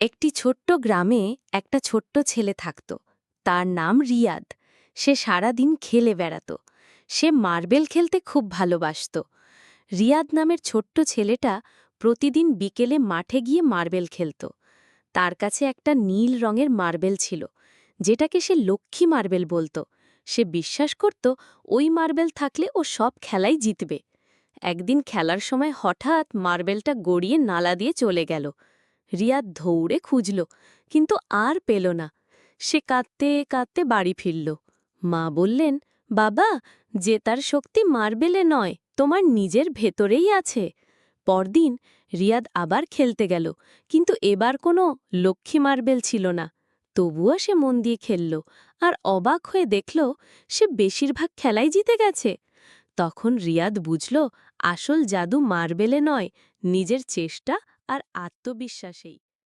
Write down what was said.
একটি ছোট্ট গ্রামে একটা ছোট্ট ছেলে থাকত। তার নাম রিয়াদ। সে সারাদিন খেলে বেড়াত। সে মার্বেল খেলতে খুব ভালোবাসত। রিয়াদ নামের ছোট্ট ছেলেটা প্রতিদিন বিকেলে মাঠে গিয়ে মার্বেল খেলত। তার কাছে একটা নীল রঙের মার্বেল ছিল, যেটাকে সে লক্ষ্মী মার্বেল বলতো। সে বিশ্বাস করত, ওই মার্বেল থাকলে ও সব খেলাই জিতবে। একদিন খেলার সময় হঠাৎ মার্বেলটা গড়িয়ে নালা দিয়ে চলে গেল। রিয়াদ ধৌড়ে খুঁজল, কিন্তু আর পেল না। সে কাঁদতে কাঁদতে বাড়ি ফিরল। মা বললেন, বাবা, যে তার শক্তি মার্বেলে নয়, তোমার নিজের ভেতরেই আছে। পরদিন রিয়াদ আবার খেলতে গেল, কিন্তু এবার কোনো লক্ষ্মী মার্বেল ছিল না। তবুও সে মন দিয়ে খেলল আর অবাক হয়ে দেখল, সে বেশিরভাগ খেলাই জিতে গেছে। তখন রিয়াদ বুঝল, আসল জাদু মার্বেলে নয়, নিজের চেষ্টা আর আত্মবিশ্বাসেই।